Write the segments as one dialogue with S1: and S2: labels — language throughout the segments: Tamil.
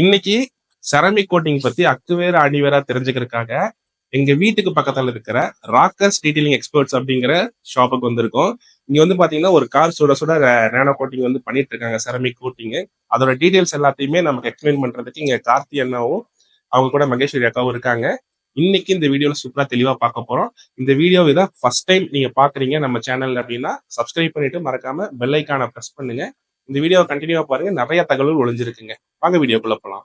S1: இன்னைக்கு செரமிக் கோட்டிங் பத்தி அக்குவேரா அணிவேரா தெரிஞ்சுக்கிறதுக்காக எங்க வீட்டுக்கு பக்கத்துல இருக்கிற ராக்கர்ஸ் டீடைலிங் எக்ஸ்பர்ட்ஸ் அப்படிங்கிற ஷாப்புக்கு வந்திருக்கோம். இங்க வந்து பாத்தீங்கன்னா ஒரு கார் சுட சுட நேனோ கோட்டிங் வந்து பண்ணிட்டு இருக்காங்க செரமிக் கோட்டிங் அதோட டீடைல்ஸ் எல்லாத்தையுமே நமக்கு எக்ஸ்பிளைன் பண்றதுக்கு இங்க கார்த்தி அண்ணாவும் அவங்க கூட மகேஸ்வரி அக்காவும் இருக்காங்க. இன்னைக்கு இந்த வீடியோல சூப்பரா தெளிவா பார்க்க போறோம். இந்த வீடியோ இதான் ஃபர்ஸ்ட் டைம் நீங்க பாக்குறீங்க நம்ம சேனல் அப்படின்னா சப்ஸ்கிரைப் பண்ணிட்டு மறக்காம பெல் ஐக்கான பிரஸ் பண்ணுங்க. இந்த வீடியோவை கண்டினியூவா பாருங்க. நிறைய தகவல் ஒளிஞ்சிருக்குங்க. வாங்க வீடியோக்குள்ள போலாம்?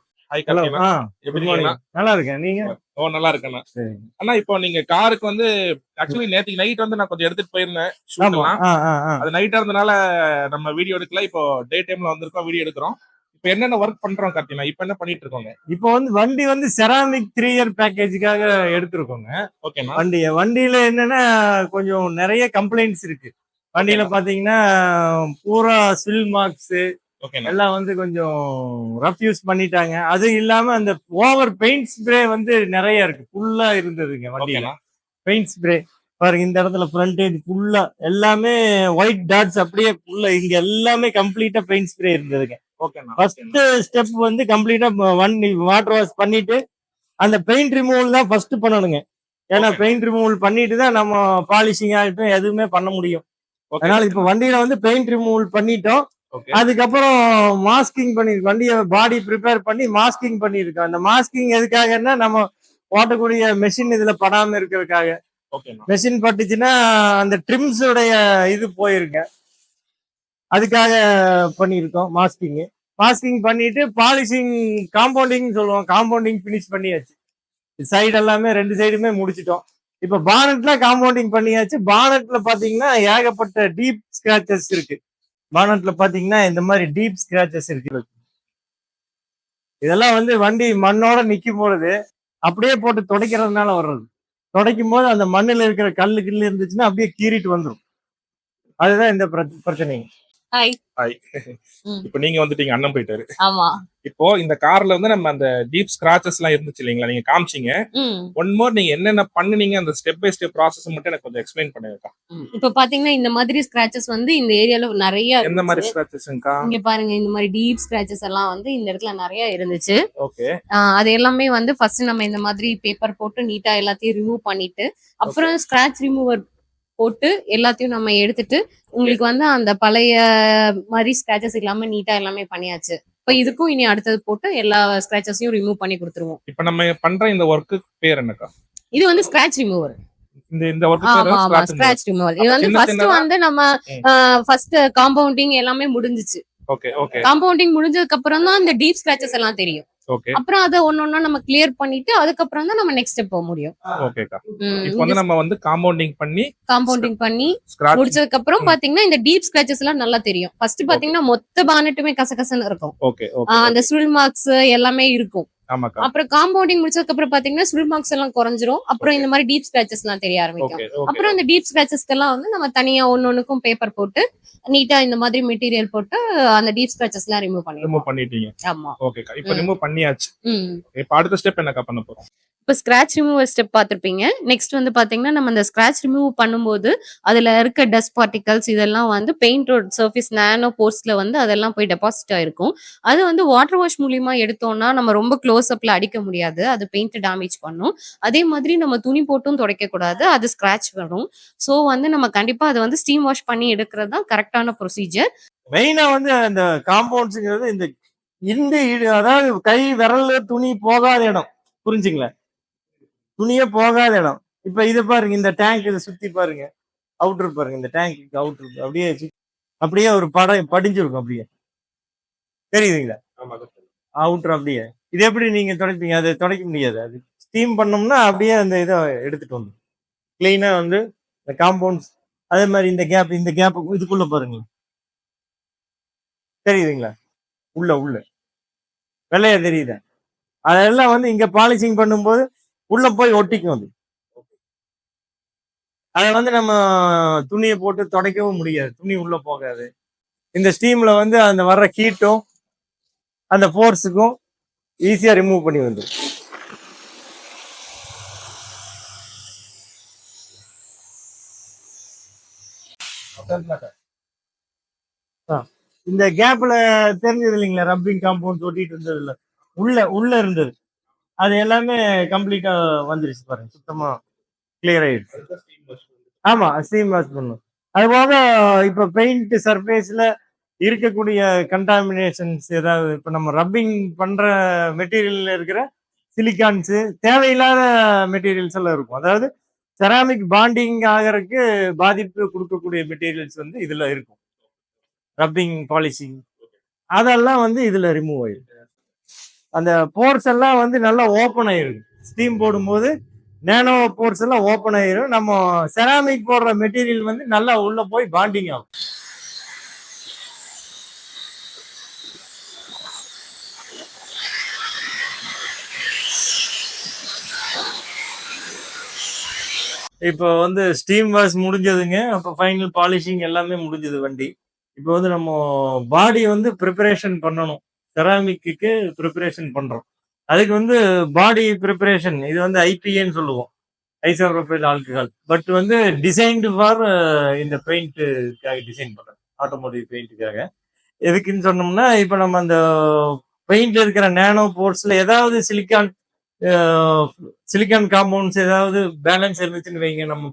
S2: நல்லா இருக்கேன். நீங்க?
S1: ஓ நல்லா இருக்கேண்ணா. அண்ணா இப்போ நீங்க காருக்கு வந்து ஆக்சுவலி நேத்து நைட் வந்து நான் கொஞ்சம் எடுத்துட்டு போயிருந்தேன். அது நைட்டா இருந்தனால நம்ம வீடியோ எடுக்கல. இப்போ டே டைம்ல வந்திருக்கோம் வீடியோ எடுக்கிறோம். இப்போ என்னென்ன ஒர்க் பண்றோம் கார்த்தினா இப்போ என்ன பண்ணிட்டு இருக்கோங்க?
S2: இப்போ வந்து வண்டி வந்து செராமிக் த்ரீ இயர் பேக்கேஜுக்காக எடுத்திருக்கோங்க.
S1: ஓகேண்ணா
S2: வண்டிய. வண்டியில என்னன்னா கொஞ்சம் நிறைய கம்ப்ளைண்ட்ஸ் இருக்கு. வண்டியில பாத்தீங்கன்னா பூரா ஸ்வில் மார்க்ஸ் எல்லாம் வந்து கொஞ்சம் ரஃப் யூஸ் பண்ணிட்டாங்க. அது இல்லாம அந்த ஓவர் பெயிண்ட் ஸ்ப்ரே வந்து நிறைய இருக்கு. ஃபுல்லா இருந்ததுங்க வண்டியில. Paint spray. பாருங்க இந்த இடத்துல ஃப்ரண்டேஜ் ஃபுல்லா எல்லாமே ஒயிட் டாட்ஸ் அப்படியே ஃபுல்லா இங்க எல்லாமே கம்ப்ளீட்டா பெயிண்ட் ஸ்ப்ரே இருந்ததுங்க. ஃபர்ஸ்ட் ஸ்டெப் வந்து கம்ப்ளீட்டா வண்டி வாட்டர் வாஷ் பண்ணிட்டு அந்த பெயிண்ட் ரிமூவல் தான் ஃபர்ஸ்ட் பண்ணணுங்க. ஏன்னா. பெயிண்ட் ரிமூவல் பண்ணிட்டு தான் நம்ம பாலிஷிங் ஆகட்டும் எதுவுமே பண்ண முடியும். அதனால இப்ப வண்டியில வந்து பெயிண்ட் ரிமூவல் பண்ணிட்டோம். அதுக்கப்புறம் மாஸ்கிங் பண்ணி வண்டியை பாடி ப்ரிப்பேர் பண்ணி மாஸ்கிங் பண்ணியிருக்கோம். அந்த மாஸ்கிங் எதுக்காகன்னா நம்ம ஓட்டக்கூடிய மெஷின் இதுல படாம இருக்கிறதுக்காக. மெஷின் பட்டுச்சுன்னா அந்த ட்ரிம்ஸ் உடைய இது போயிருங்க. அதுக்காக பண்ணியிருக்கோம் மாஸ்கிங் மாஸ்கிங் பண்ணிட்டு பாலிஷிங் காம்பவுண்டிங் சொல்லுவோம். காம்பவுண்டிங் ஃபினிஷ் பண்ணியாச்சு. சைடு எல்லாமே ரெண்டு சைடுமே முடிச்சிட்டோம். இப்ப பானட்ல காம்பவுண்டிங் பண்ணியாச்சு. பானட்ல பாத்தீங்கன்னா ஏகப்பட்ட டீப் ஸ்கிராச்சஸ் இருக்கு. பானட்ல பாத்தீங்கன்னா இந்த மாதிரி டீப் ஸ்கிராச்சஸ் இருக்கு. இதெல்லாம் வந்து வண்டி மண்ணோட நிக்கும் பொழுது அப்படியே போட்டு துடைக்கிறதுனால வர்றது. துடைக்கும் போது அந்த மண்ணுல இருக்கிற கல்லு கில்லு இருந்துச்சுன்னா அப்படியே கீறிட்டு வந்துடும் அதுதான் இந்த பிரச்ச- பிரச்சனைங்க.
S3: Hi
S1: hi. இப்போ நீங்க வந்துட்டீங்க அண்ணன் போயிட்டாரு.
S3: ஆமா.
S1: இப்போ இந்த கார்ல வந்து நம்ம அந்த டீப் ஸ்கிராச்சஸ் எல்லாம் இருந்துச்சு இல்லைங்களா நீங்க காமிச்சீங்க. ஒன் மோர் நீங்க என்னென்ன பண்ணுனீங்க அந்த ஸ்டெப் பை ஸ்டெப் ப்ராசஸ் மட்டும் எனக்கு கொஞ்சம் எக்ஸ்பிளைன் பண்ணுங்க
S3: ம். இப்ப பாத்தீங்கன்னா இந்த மாதிரி ஸ்கிராச்சஸ் வந்து இந்த ஏரியால நிறைய
S1: எந்த மாதிரி
S3: இருந்துச்சு.
S1: ஸ்கிராச்சஸ்ங்கா
S3: இங்க பாருங்க இந்த மாதிரி டீப் ஸ்கிராச்சஸ் எல்லாம் வந்து இந்த இடத்துல நிறைய இருந்துச்சு.
S1: ஓகே
S3: அது எல்லாமே வந்து ஃபர்ஸ்ட் நம்ம இந்த மாதிரி பேப்பர் போட்டு நீட்டா எல்லாத்தையும் ரிமூவ் பண்ணிட்டு அப்புறம் ஸ்கிராச் ரிமூவர் போட்டு எல்லாத்தையும் நம்ம எடுத்துட்டு உங்களுக்கு வந்து அந்த பழைய மாதிரி ஸ்கிராச்சஸ் இல்லாம நீட்டா எல்லாமே பண்ணியாச்சு. இப்ப இதுக்கும் இனி அடுத்தது போட்டு எல்லா ஸ்கிராச்சஸையும் ரிமூவ் பண்ணி கொடுத்துருவோம்.
S1: இப்போ நம்ம பண்ற இந்த ஒர்க்கு பேர் என்னக்கா?
S3: இது வந்து ஸ்கிராச் ரிமூவர்
S1: இந்த இந்த
S3: ரிமூவல் இது வந்து ஃபர்ஸ்ட்? வந்து நம்ம. ஃபர்ஸ்ட் காம்பவுண்டிங் எல்லாமே முடிஞ்சுச்சு.
S1: Okay okay.
S3: காம்பவுண்டிங் முடிஞ்சதுக்கு அப்புறம் தான் இந்த டீப் ஸ்கிராச்சஸ் எல்லாம் தெரியும். அப்புறம் அதை ஒன்னொன்னா நம்ம கிளியர் பண்ணிட்டு அதுக்கப்புறம் தான் நம்ம நெக்ஸ்ட் ஸ்டெப் போக முடியும்.
S1: ஓகேக்கா இப்போ வந்து நம்ம வந்து காம்பவுண்டிங் பண்ணி
S3: காம்பவுண்டிங் பண்ணி முடிச்சதுக்கு அப்புறம். பாத்தீங்கன்னா இந்த டீப் ஸ்கிராச்சஸ் எல்லாம் நல்லா தெரியும். ஃபர்ஸ்ட் பாத்தீங்கன்னா மொத்த பானட்டுமே கசகசன்னு இருக்கும். அந்த சுல் மார்க்ஸ் எல்லாமே இருக்கும். அப்புறம் காம்பவுண்டிங் முடிச்சதுக்கு அப்புறம் பாத்தீங்கன்னா சுல் மார்க்ஸ் எல்லாம் குறைஞ்சிரும். அப்புறம். இந்த மாதிரி டீப் ஸ்கிராச்சஸ் எல்லாம் தெரிய ஆரம்பிக்கும்.
S1: ஓகே ஓகே
S3: அப்புறம் இந்த டீப் ஸ்கிராச்சஸ்க்கு எல்லாம் வந்து நம்ம தனியா ஒன்னொன்னுக்கும் பேப்பர் போட்டு நீட்டா இந்த மாதிரி மெட்டீரியல் போட்டு அந்த டீப் ஸ்கிராச்சஸ் எல்லாம் ரிமூவ் பண்ணிடுவோம்
S1: ரிமூவ் பண்ணிட்டீங்க.
S3: ஆமா.
S1: ஓகேக்கா இப்போ. ரிமூவ் பண்ணியாச்சு. இப்போ அடுத்த ஸ்டெப் என்னக்கா பண்ண போறோம்?
S3: இப்போ ஸ்கிராச் ரிமூவர் ஸ்டெப் பார்த்துருப்பீங்க. நெக்ஸ்ட் வந்து பாத்தீங்கன்னா நம்ம அந்த ஸ்கிராச் ரிமூவ் பண்ணும்போது அதுல இருக்க டஸ்ட் பார்ட்டிகல்ஸ் இதெல்லாம் வந்து பெயிண்டோட சர்ஃபேஸ் நேனோ போர்ஸ்ல வந்து அதெல்லாம் போய் டெபாசிட் ஆயிருக்கும். அது வந்து வாட்டர் வாஷ் மூலியமா எடுத்தோம்னா நம்ம ரொம்ப க்ளோஸ் அப்ல அடிக்க முடியாது. அது பெயிண்ட் டேமேஜ் பண்ணும். அதே மாதிரி நம்ம துணி போட்டும் துடைக்க கூடாது அது ஸ்கிராச் வரும். ஸோ வந்து நம்ம கண்டிப்பா அதை வந்து ஸ்டீம் வாஷ் பண்ணி எடுக்கிறது தான் கரெக்டான ப்ரொசீஜர்
S2: மெயினா வந்து அந்த காம்பவுண்ட்ஸுங்கிறது இந்த இந்த அதாவது கை விரல்ல துணி போகாத இடம். புரிஞ்சுங்களா? துணியே போகாத இடம். இப்ப இது பாருங்க இந்த டேங்க் இதை சுத்தி பாருங்க. அவுட்டர் பாருங்க இந்த டேங்க் அவுட்டர் அப்படியே அப்படியே ஒரு படம் படிஞ்சிருக்கும் அப்படியே. தெரியுதுங்களா? அவுட்டர் அப்படியே. இது எப்படி நீங்கள் துடைப்பீங்க? அதை துடைக்க முடியாது. அது ஸ்டீம் பண்ணோம்னா அப்படியே அந்த இதை எடுத்துட்டு வந்து க்ளீனாக வந்து இந்த காம்பவுண்ட்ஸ் அதே மாதிரி இந்த கேப் இந்த கேப் இதுக்குள்ள பாருங்களேன். தெரியுதுங்களா? உள்ள உள்ள. வெள்ளையா தெரியுதா? அதெல்லாம் வந்து இங்கே பாலிஷிங் பண்ணும்போது உள்ள போய் ஒட்டிக்கும் அது. அதை வந்து நம்ம துணியை போட்டு துடைக்கவும் முடியாது. துணி உள்ளே போகாது. இந்த ஸ்டீமில் வந்து அந்த வர்ற ஹீட்டும் அந்த ஃபோர்ஸுக்கும் ஈஸியா ரிமூவ் பண்ணி வந்துடும் இந்த கேப்ல தெரிஞ்சது இல்லைங்களா? ரப்பிங் காம்பவுண்ட் ஒட்டிட்டு இருந்தது இல்ல உள்ள உள்ள இருந்தது. அது எல்லாமே கம்ப்ளீட்டா வந்துருச்சு பாருங்க. சுத்தமா கிளியர் ஆயிடுச்சு. ஆமா ஸ்டீம் வாஷ் பண்ணும் அது போக இப்ப பெயிண்ட் சர்ஃபேஸ்ல இருக்கக்கூடிய கண்டாமினேஷன்ஸ் ஏதாவது இப்போ நம்ம ரப்பிங் பண்ற மெட்டீரியல்ல இருக்கிற சிலிக்கான்ஸு தேவையில்லாத மெட்டீரியல்ஸ் எல்லாம் இருக்கும். அதாவது செராமிக் பாண்டிங் ஆகிறதுக்கு பாதிப்பு கொடுக்கக்கூடிய மெட்டீரியல்ஸ் வந்து இதுல இருக்கும். ரப்பிங் பாலிஷிங் அதெல்லாம் வந்து இதுல ரிமூவ் ஆயிருக்கு அந்த போர்ஸ் எல்லாம் வந்து நல்லா ஓப்பன் ஆயிரும். ஸ்டீம் போடும்போது நேனோ போர்ஸ் எல்லாம் ஓப்பன் ஆயிரும். நம்ம செராமிக் போடுற மெட்டீரியல் வந்து நல்லா உள்ள போய் பாண்டிங் ஆகும். இப்போ வந்து ஸ்டீம் வாஷ் முடிஞ்சதுங்க. அப்போ ஃபைனல் பாலிஷிங் எல்லாமே முடிஞ்சது வண்டி. இப்போ வந்து நம்ம பாடி வந்து ப்ரிப்பரேஷன் பண்ணணும். செராமிக்கு ப்ரிப்பரேஷன் பண்ணுறோம் அதுக்கு வந்து பாடி ப்ரிப்பரேஷன் இது வந்து ஐபிஏன்னு சொல்லுவோம். ஐசோப்ரோபைல் ஆல்கஹால் பட் வந்து டிசைன்டு ஃபார் uh, இந்த பெயிண்ட்டுக்காக டிசைன் பண்ணுறேன் ஆட்டோமோட்டிவ் பெயிண்ட்டுக்காக எதுக்குன்னு சொன்னோம்னா இப்போ நம்ம அந்த பெயிண்ட்ல இருக்கிற நேனோ போர்ட்ஸ்ல ஏதாவது சிலிக்கான் சிலிக்கான் காம்பவுண்ட்ஸ் ஏதாவது பேலன்ஸ் இருந்துச்சுன்னு வைங்க. நம்ம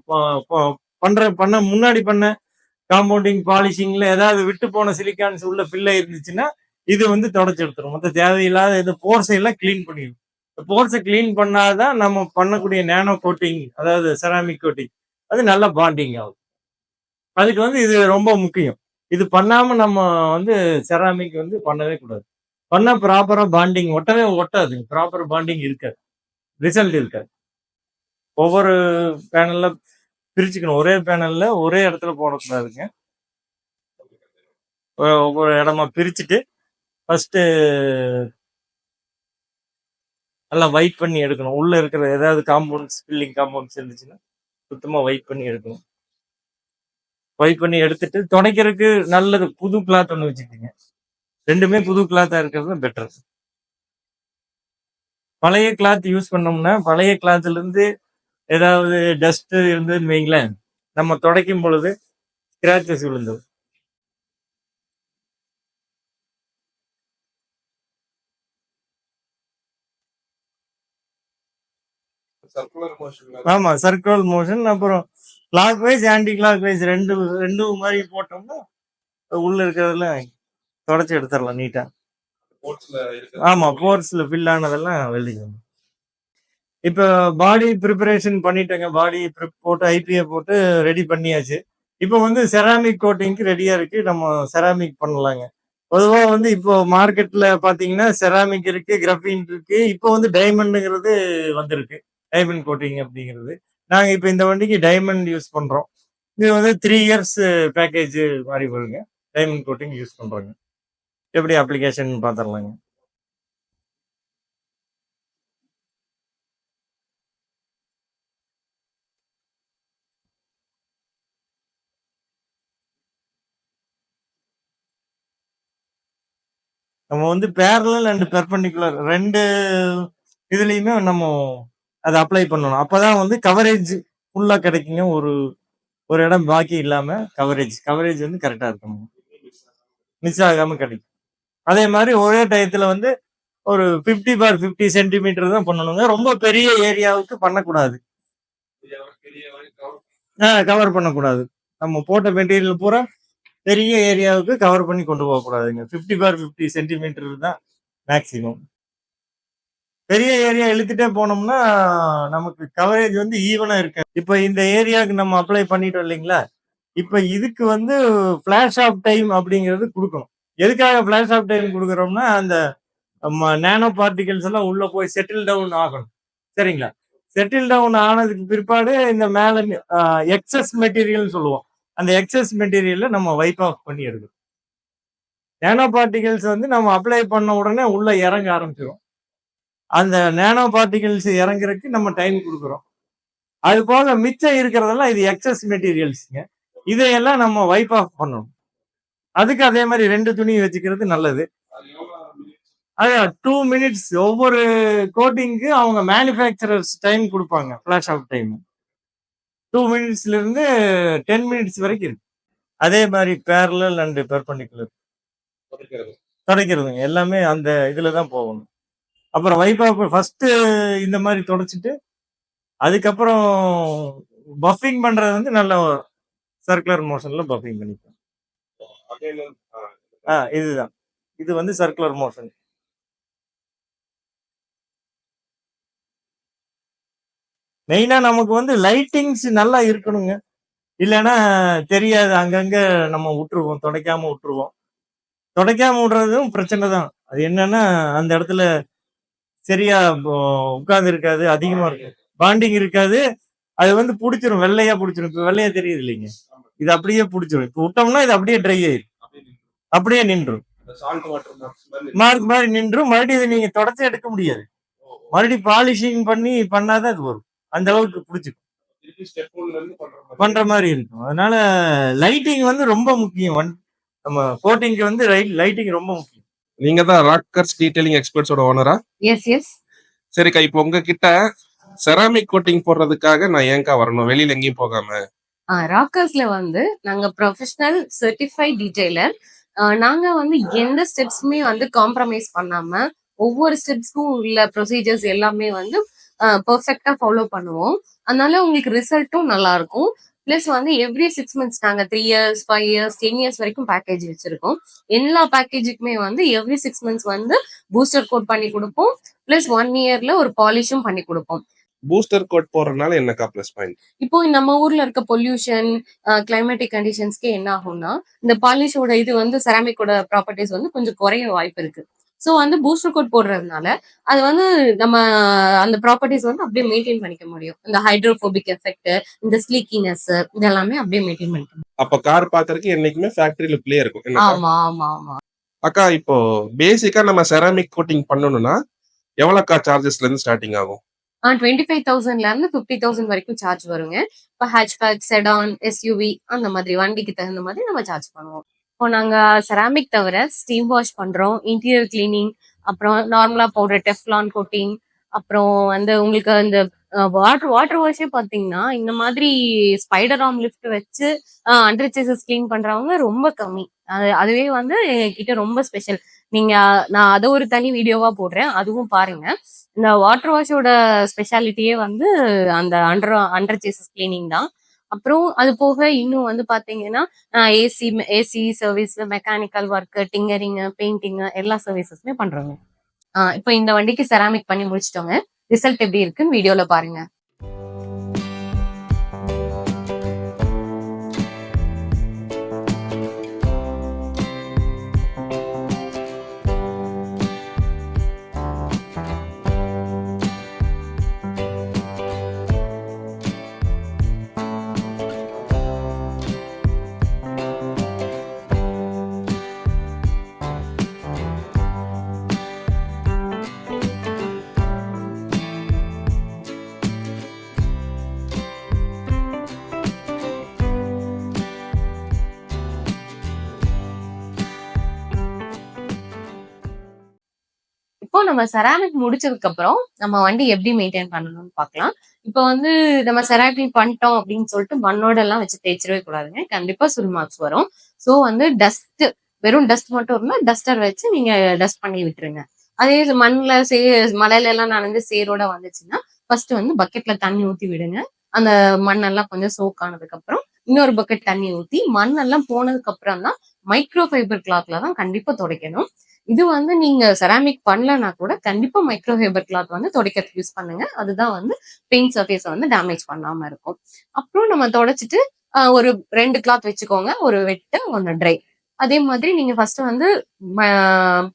S2: பண்ற பண்ண முன்னாடி பண்ண காம்பவுண்டிங் பாலிஷிங்ல ஏதாவது விட்டு போன சிலிக்கான்ஸ் உள்ள பில்லை இருந்துச்சுன்னா இது வந்து தொடச்சி எடுத்துரும். மற்ற தேவையில்லாத இது போர்ஸை எல்லாம் க்ளீன் பண்ணிடும் போர்ஸை க்ளீன் பண்ணாதான் நம்ம பண்ணக்கூடிய நேனோ கோட்டிங் அதாவது செராமிக் கோட்டிங் அது நல்ல பாண்டிங் ஆகும். அதுக்கு வந்து இது ரொம்ப முக்கியம். இது பண்ணாம நம்ம வந்து செராமிக் வந்து பண்ணவே கூடாது. பண்ணா ப்ராப்பரா பாண்டிங் ஒட்டவே ஒட்டாது. ப்ராப்பர் பாண்டிங் இருக்காது. ரிசல்ட் இருக்காது. ஒவ்வொரு பேனல்ல பிரிச்சுக்கணும். ஒரே பேனல்ல ஒரே இடத்துல போடக்கூடாதுங்க. ஒவ்வொரு இடமா பிரிச்சுட்டு ஃபர்ஸ்ட் நல்லா வைப் பண்ணி எடுக்கணும். உள்ள இருக்கிற ஏதாவது காம்பவுண்ட்ஸ் பில்லிங் காம்பவுண்ட்ஸ் இருந்துச்சுன்னா சுத்தமா வெயிட் பண்ணி எடுக்கணும். வைட் பண்ணி எடுத்துட்டு துடைக்கிறதுக்கு நல்லது. புது கிளாத் ஒன்று வச்சுக்கோங்க. ரெண்டுமே புது கிளாத்தா இருக்கிறது பெட்டர் பழைய கிளாத் யூஸ் பண்ணோம்னா பழைய கிளாத்ல இருந்து ஏதாவது டஸ்ட் இருந்ததுன்னு வைங்களேன் நம்ம துடைக்கும் பொழுது ஸ்கிராச்சஸ் விழுந்தது ஆமா சர்க்குலர் மோஷன் அப்புறம் clockwise anti clock wise ரெண்டு ரெண்டு மாதிரி போட்டோம்னா உள்ள இருக்கிறதெல்லாம் தொடச்சி எடுத்துடலாம் நீட்டா
S1: ஸ்போர்ட்ஸ்ல இருக்கு.
S2: ஆமா போர்ஸ்ல ஃபில் ஆனதெல்லாம் வெளிக்கணும் இப்போ பாடி ப்ரிப்பரேஷன் பண்ணிட்டேங்க. பாடி போட்டு ஐபிஏ போட்டு ரெடி பண்ணியாச்சு. இப்போ வந்து செராமிக் கோட்டிங்க்கு ரெடியா இருக்கு. நம்ம செராமிக் பண்ணலாங்க. பொதுவா வந்து இப்போ மார்க்கெட்ல பாத்தீங்கன்னா செராமிக் இருக்கு கிராஃபின் இருக்கு. இப்போ வந்து டைமண்டுங்கிறது வந்திருக்கு. டைமண்ட் கோட்டிங் அப்படிங்கிறது. நாங்க இப்போ இந்த வண்டிக்கு டைமண்ட் யூஸ் பண்றோம். இது வந்து த்ரீ இயர்ஸ் பேக்கேஜ் மாதிரி வருங்க. டைமண்ட் கோட்டிங் யூஸ் பண்றோங்க. எப்படி அப்ளிகேஷன் பார்த்துடலாங்க நம்ம வந்து பேரலல் அண்ட் பெர்பெண்டிகுலர் ரெண்டு இதுலயுமே நம்ம அதை அப்ளை பண்ணணும். அப்பதான் வந்து கவரேஜ் ஃபுல்லா கிடைக்குங்க. ஒரு ஒரு இடம் பாக்கி இல்லாம கவரேஜ் கவரேஜ் வந்து கரெக்டா இருக்கணும். மிஸ் ஆகாம கிடைக்கும். அதே மாதிரி ஒரே டயத்துல வந்து ஒரு 50 பார் 50 சென்டிமீட்டர் தான் பண்ணணுங்க. ரொம்ப பெரிய ஏரியாவுக்கு பண்ணக்கூடாது. கவர் பண்ணக்கூடாது. நம்ம போட்ட மெட்டீரியல் பூரா பெரிய ஏரியாவுக்கு கவர் பண்ணி கொண்டு போக கூடாதுங்க 50 பார் 50 சென்டிமீட்டர் தான் மேக்சிமம் பெரிய ஏரியா இழுத்துட்டே போனோம்னா நமக்கு கவரேஜ் வந்து ஈவனா இருக்கு இப்போ இந்த ஏரியாவுக்கு நம்ம அப்ளை பண்ணிட்டோம் இல்லைங்களா? இப்போ இதுக்கு வந்து ஃப்ளாஷ் ஆஃப் டைம் அப்படிங்கிறது கொடுக்கணும். எதுக்காக பிளாஷ் ஆஃப் டைம் கொடுக்குறோம்னா அந்த நேனோ பார்ட்டிகல்ஸ் எல்லாம் உள்ள போய் செட்டில் டவுன் ஆகணும். சரிங்களா? செட்டில் டவுன் ஆனதுக்கு பிற்பாடு இந்த மேல எக்ஸஸ் மெட்டீரியல் சொல்லுவோம். அந்த எக்ஸஸ் மெட்டீரியலை நம்ம வைப் ஆஃப் பண்ணி எடுக்கணும். நேனோ பார்ட்டிகல்ஸ் வந்து நம்ம அப்ளை பண்ண உடனே உள்ள இறங்க ஆரம்பிச்சிடும் அந்த நேனோ பார்ட்டிகல்ஸ் இறங்குறதுக்கு நம்ம டைம் கொடுக்குறோம். அது போக மிச்சம் இருக்கிறதெல்லாம் இது எக்ஸஸ் மெட்டீரியல்ஸுங்க இதையெல்லாம் நம்ம வைப் ஆஃப் பண்ணணும். அதுக்கு அதே மாதிரி ரெண்டு துணி வச்சுக்கிறது நல்லது. அது டூ மினிட்ஸ் ஒவ்வொரு கோட்டிங்க்கு அவங்க மேனுஃபேக்சரர்ஸ் டைம் கொடுப்பாங்க. ஃபிளாஷ் ஆஃப் டைம் டூ மினிட்ஸ்ல இருந்து டென் மினிட்ஸ் வரைக்கும் இருக்கு. அதே மாதிரி பேரலல் அண்ட் பெர்பண்டிகுலர் தொடக்கிறதுங்க. எல்லாமே அந்த இதுல தான் போகணும். அப்புறம் வைப்பா ஃபர்ஸ்ட் இந்த மாதிரி தொடச்சிட்டு அதுக்கப்புறம் பஃபிங் பண்றது வந்து நல்ல சர்க்குலர் மோஷன்ல பஃபிங் பண்ணிப்போம் ஆ இதுதான். இது வந்து சர்க்குலர் மோஷன் மெயினா நமக்கு வந்து லைட்டிங்ஸ் நல்லா இருக்கணுங்க. இல்லைன்னா தெரியாது. அங்கங்க நம்ம விட்டுருவோம். துடைக்காம விட்டுருவோம். துடைக்காம விடுறதும் பிரச்சனை தான். அது என்னன்னா அந்த இடத்துல சரியா உட்கார்ந்து இருக்காது. அதிகமா இருக்கும் பாண்டிங் இருக்காது. அது வந்து பிடிச்சிரும். வெள்ளையா பிடிச்சிரும். இப்போ வெள்ளையா தெரியுது இல்லைங்க. இது அப்படியே பிடிச்சிரும். இப்ப விட்டோம்னா இது அப்படியே ட்ரை ஆயிரும். அப்படியே நின்றும். மார்க் மாதிரி நின்றும். மறுபடியும் இதை நீங்க தொடச்சி எடுக்க முடியாது. மறுபடியும் பாலிஷிங் பண்ணி பண்ணாதான் அது வரும். அந்த அளவுக்கு பிடிச்சிக்கும்.
S1: பண்ற மாதிரி.
S2: இருக்கும். அதனால லைட்டிங் வந்து ரொம்ப முக்கியம். வன்- நம்ம கோட்டிங்க்கு வந்து லைட்டிங் ரொம்ப முக்கியம்.
S1: நீங்க தான் ராக்கர்ஸ் டீடைலிங் எக்ஸ்பர்ட்ஸோட ஓனரா
S3: எஸ் எஸ்
S1: சரிக்கா இப்போ உங்ககிட்ட செராமிக் கோட்டிங் போடுறதுக்காக நான் ஏன்க்கா வரணும்? வெளியில எங்கேயும் போகாம.
S3: ராக்கர்ஸ்ல வந்து நாங்க ப்ரொஃபஷனல் சர்டிஃபைட் டீடைலர் நாங்க வந்து எந்த ஸ்டெப்ஸுமே வந்து காம்ப்ரமைஸ் பண்ணாம ஒவ்வொரு ஸ்டெப்ஸ்க்கும் உள்ள ப்ரொசீஜர்ஸ் எல்லாமே வந்து பர்ஃபெக்டா ஃபாலோ பண்ணுவோம். அதனால உங்களுக்கு ரிசல்ட்டும் நல்லா இருக்கும் ப்ளஸ் வந்து எவ்ரி சிக்ஸ் மந்த்ஸ் நாங்க three years five years ten years வரைக்கும் பேக்கேஜ் வச்சிருக்கோம். எல்லா பேக்கேஜுக்குமே வந்து எவ்ரி சிக்ஸ் மந்த்ஸ் வந்து பூஸ்டர் கோட் பண்ணி கொடுப்போம். ப்ளஸ் ஒன் இயர்ல ஒரு பாலிஷும் பண்ணி கொடுப்போம்.
S1: பூஸ்டர் கோட் போடுறதுனால என்னக்கா ப்ளஸ் பாயிண்ட்
S3: இப்போ நம்ம ஊர்ல இருக்க பொல்யூஷன் கிளைமேட்டிக் கண்டிஷன்ஸ்க்கு என்ன ஆகும்னா இந்த பாலிஷோட இது வந்து செராமிக்கோட ப்ராப்பர்ட்டிஸ் வந்து கொஞ்சம் குறைய வாய்ப்பு இருக்கு. ஸோ வந்து பூஸ்டர் கோட் போடுறதுனால அது வந்து நம்ம அந்த ப்ராப்பர்ட்டிஸ் வந்து அப்படியே மெயின்டைன் பண்ணிக்க முடியும். இந்த ஹைட்ரோபோபிக் எஃபெக்ட் இந்த ஸ்லீக்கினஸ் இதெல்லாமே அப்படியே மெயின்டைன் பண்ணிக்க
S1: அப்ப கார் பாக்குறதுக்கு என்னைக்குமே ஃபேக்டரி லுக்லயே இருக்கும்?
S3: ஆமா ஆமா ஆமா.
S1: அக்கா இப்போ பேசிக்கா நம்ம செராமிக் கோட்டிங் பண்ணணும்னா எவ்வளோக்கா சார்ஜஸ்ல இருந்து ஸ்டார்டிங் ஆகும்?
S3: டுவெண்ட்டி ஃபைவ் தௌசண்ட்ல இருந்து ஃபிஃப்டி தௌசண்ட் வரைக்கும் சார்ஜ் வருங்க. இப்போ ஹேட்ச்பேக் செடான் எஸ்யூவி அந்த மாதிரி வண்டிக்கு தகுந்த மாதிரி நம்ம சார்ஜ் பண்ணுவோம். இப்போ நாங்க செராமிக் தவிர ஸ்டீம் வாஷ் பண்றோம் இன்டீரியர் கிளீனிங் அப்புறம் நார்மலா பவுடர் டெஃப்லான் கோட்டிங் அப்புறம் வந்து உங்களுக்கு அந்த வாட்டர் வாட்டர் வாஷே பாத்தீங்கன்னா இந்த மாதிரி ஸ்பைடர் ஆம் லிஃப்ட் வச்சு அண்டர் சேசஸ் கிளீன் பண்றவங்க ரொம்ப கம்மி. அது அதுவே வந்து கிட்ட ரொம்ப ஸ்பெஷல் நீங்க நான் அதை ஒரு தனி வீடியோவா போடுறேன். அதுவும் பாருங்க. இந்த வாட்டர் வாஷோட ஸ்பெஷாலிட்டியே வந்து அந்த அண்டர் அண்டர் சேசஸ் கிளீனிங் தான். அப்புறம் அது போக இன்னும் வந்து பாத்தீங்கன்னா AC AC service mechanical work tinkering painting எல்லா சர்வீசஸுமே பண்றோங்க. இப்போ இந்த வண்டிக்கு செராமிக் பண்ணி முடிச்சிட்டோங்க. ரிசல்ட் எப்படி இருக்குன்னு வீடியோல பாருங்க. நம்ம செராமிக் முடிச்சதுக்கு அப்புறம் நம்ம வண்டி எப்படி மெயின்டைன் பண்ணணும்னு பார்க்கலாம். இப்போ வந்து நம்ம செராமிக் பண்ணிட்டோம் அப்படின்னு சொல்லிட்டு மண்ணோட எல்லாம் வச்சு தேய்ச்சிடவே கூடாதுங்க. கண்டிப்பா சுல் மார்க்ஸ் வரும். ஸோ வந்து டஸ்ட் வெறும் டஸ்ட் மட்டும் இருந்தால் டஸ்டர் வச்சு நீங்க டஸ்ட் பண்ணி விட்டுருங்க. அதே மண்ணுல சே மலையில எல்லாம் நனைஞ்சு சேரோட வந்துச்சுன்னா ஃபர்ஸ்ட் வந்து பக்கெட்ல தண்ணி ஊத்தி விடுங்க. அந்த மண்ணெல்லாம் கொஞ்சம் சோக் ஆனதுக்கு அப்புறம் இன்னொரு பக்கெட் தண்ணி ஊத்தி மண்ணெல்லாம் போனதுக்கு அப்புறம் தான் மைக்ரோ ஃபைபர் கிளாத்ல தான் கண்டிப்பா துடைக்கணும். இது வந்து நீங்க செராமிக் பண்ணலனா கூட கண்டிப்பா மைக்ரோஹேபர் கிளாத் வந்து துடைக்கிறதுக்கு யூஸ் பண்ணுங்க. அதுதான் வந்து பெயிண்ட் சர்ஃபேஸ் வந்து டேமேஜ் பண்ணாம இருக்கும். அப்புறம் நம்ம தொடச்சிட்டு ஒரு ரெண்டு கிளாத் வச்சுக்கோங்க. ஒரு வெட்டு ஒன்னு ட்ரை அதே மாதிரி நீங்க ஃபர்ஸ்ட் வந்து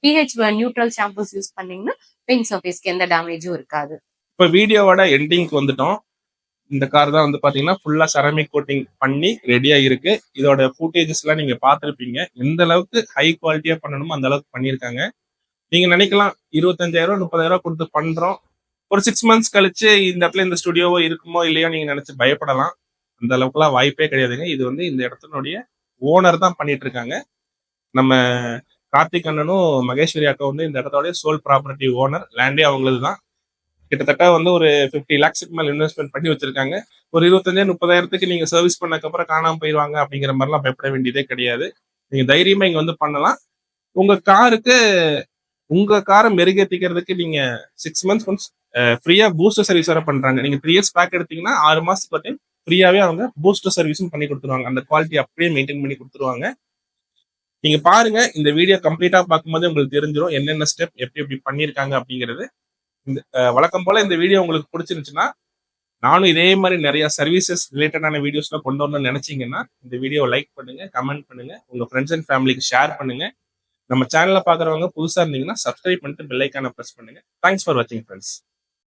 S3: பிஹெச் நியூட்ரல் ஷாம்பூஸ் யூஸ் பண்ணீங்கன்னா பெயிண்ட் சர்ஃபேஸ்க்கு எந்த டேமேஜும் இருக்காது.
S1: இப்போ வீடியோவோட எண்டிங்க்கு வந்துட்டோம். இந்த கார் தான் வந்து பாத்தீங்கன்னா ஃபுல்லா செராமிக் கோட்டிங் பண்ணி ரெடியா இருக்கு. இதோட ஃபுட்டேஜஸ் எல்லாம் நீங்க பாத்திருப்பீங்க எந்த அளவுக்கு ஹை குவாலிட்டியா பண்ணணுமோ அந்த அளவுக்கு பண்ணியிருக்காங்க. நீங்க நினைக்கலாம் இருபத்தஞ்சாயிரம் முப்பதாயிரம் கொடுத்து பண்றோம். ஒரு சிக்ஸ் மந்த்ஸ் கழிச்சு இந்த இடத்துல இந்த ஸ்டுடியோவோ இருக்குமோ இல்லையோ நீங்க நினைச்சு பயப்படலாம். அந்த அளவுக்குலாம் வாய்ப்பே கிடையாதுங்க. இது வந்து இந்த இடத்தினுடைய ஓனர் தான் பண்ணிட்டு இருக்காங்க நம்ம கார்த்திக் அண்ணனும் மகேஸ்வரி அக்கா வந்து இந்த இடத்தோட சோல் ப்ராப்பர்ட்டி ஓனர் லேண்டே அவங்களது தான். கிட்டத்தட்ட வந்து ஒரு ஃபிஃப்டி லேக்ஸுக்கு மேல இன்வெஸ்ட்மெண்ட் பண்ணி வச்சிருக்காங்க. ஒரு இருபத்தஞ்சாயிரம் முப்பதாயிரத்துக்கு நீங்க சர்வீஸ் பண்ணக்கப்புறம் காணாமல் காணாம போயிடுவாங்க அப்படிங்கிற மாதிரிலாம் பயப்பட வேண்டியதே கிடையாது. நீங்க தைரியமா இங்க வந்து பண்ணலாம். உங்க காருக்கு உங்க காரை மெருகேத்திக்கிறதுக்கு நீங்க சிக்ஸ் மந்த்ஸ் ஒன்ஸ் ஃப்ரீயா பூஸ்டர் சர்வீஸ் வர பண்றாங்க. நீங்க த்ரீ இயர்ஸ் பேக் எடுத்தீங்கன்னா ஆறு மாசத்துக்கு ஒரு டைம் ஃப்ரீயாவே அவங்க பூஸ்டர் சர்வீஸும் பண்ணி கொடுத்துருவாங்க. அந்த குவாலிட்டி அப்படியே மெயின்டைன் பண்ணி கொடுத்துருவாங்க. நீங்க பாருங்க இந்த வீடியோ கம்ப்ளீட்டா பார்க்கும்போது உங்களுக்கு தெரிஞ்சிடும் என்னென்ன ஸ்டெப் எப்படி எப்படி பண்ணியிருக்காங்க அப்படிங்கிறது. இந்த வழக்கம் போல இந்த வீடியோ உங்களுக்கு பிடிச்சிருந்துச்சுன்னா நானும் இதே மாதிரி நிறைய சர்வீசஸ் ரிலேட்டடான வீடியோஸ்லாம் கொண்டு வரணும்னு நினைச்சீங்கன்னா இந்த வீடியோ லைக் பண்ணுங்க கமெண்ட் பண்ணுங்க உங்க ஃப்ரெண்ட்ஸ் அண்ட் ஃபேமிலிக்கு ஷேர் பண்ணுங்க. நம்ம சேனல்ல பாக்குறவங்க புதுசா இருந்தீங்கன்னா சப்ஸ்கிரைப் பண்ணிட்டு பெல்லைக்கான ப்ரெஸ் பண்ணுங்க. தேங்க்ஸ் ஃபார் வாட்சிங் ஃப்ரெண்ட்ஸ்